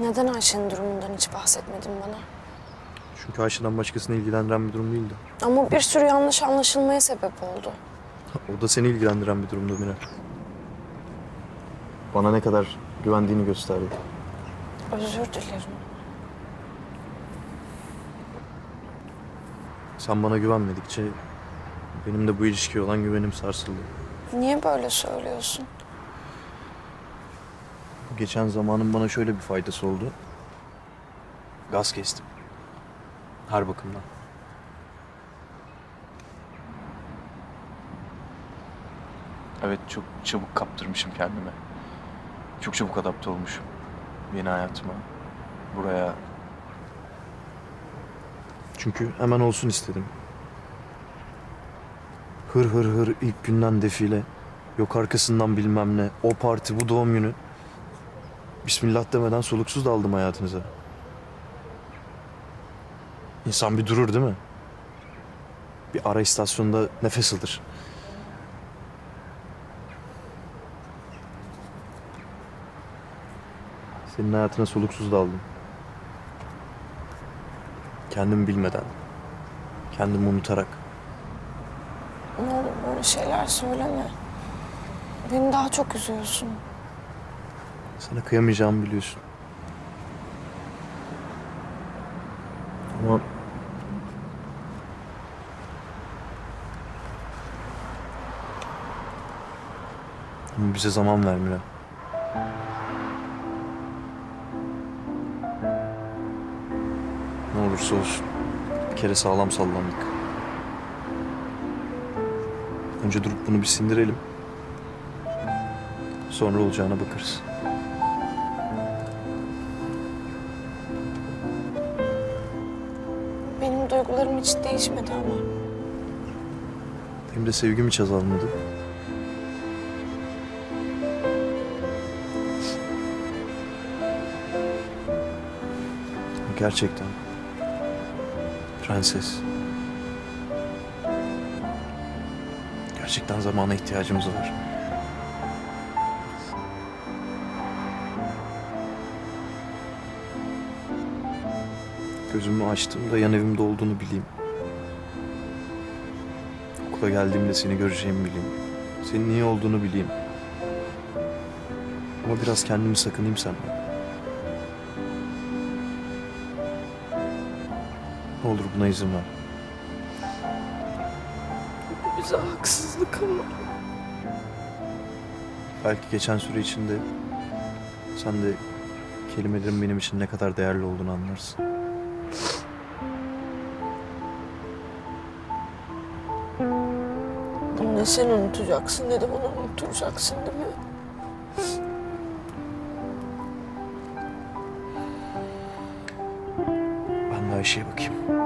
Neden Ayşe'nin durumundan hiç bahsetmedin bana? Çünkü Ayşe'den başkasını ilgilendiren bir durum değildi. Ama bir sürü yanlış anlaşılmaya sebep oldu. O da seni ilgilendiren bir durumdu Mine. Bana ne kadar güvendiğini gösterdi. Özür dilerim. Sen bana güvenmedikçe benim de bu ilişkiye olan güvenim sarsıldı. Niye böyle söylüyorsun? Geçen zamanın bana şöyle bir faydası oldu. Gaz kestim. Her bakımdan. Evet çok çabuk kaptırmışım kendime. Çok çabuk adapte olmuşum. Yeni hayatıma. Buraya. Çünkü hemen olsun istedim. Hır hır hır ilk günden defile. Yok arkasından bilmem ne. O parti bu doğum günü. Bismillah demeden soluksuz daldım hayatınıza. İnsan bir durur değil mi? Bir ara istasyonda nefes alır. Senin hayatına soluksuz daldım. Kendimi bilmeden. Kendimi unutarak. Ne olur böyle şeyler söyleme. Beni daha çok üzüyorsun. Sana kıyamayacağımı biliyorsun. Ama... Ama bize zaman ver Mira. Ne olursa olsun. Bir kere sağlam sallandık. Önce durup bunu bir sindirelim. Sonra olacağına bakarız. Duygularım hiç değişmedi ama. Benim de sevgim hiç azalmadı. Gerçekten. Prenses. Gerçekten zamana ihtiyacımız var. Gözümü açtığımda yan evimde olduğunu bileyim. Okula geldiğimde seni göreceğimi bileyim. Senin iyi olduğunu bileyim. Ama biraz kendimi sakınayım senden. Ne olur buna izin ver. Bize haksızlık ama. Belki geçen süre içinde sen de kelimelerin benim için ne kadar değerli olduğunu anlarsın. Ne sen unutacaksın ne de bunu unutturacaksın değil mi? Ben de Ayşe'ye bakayım.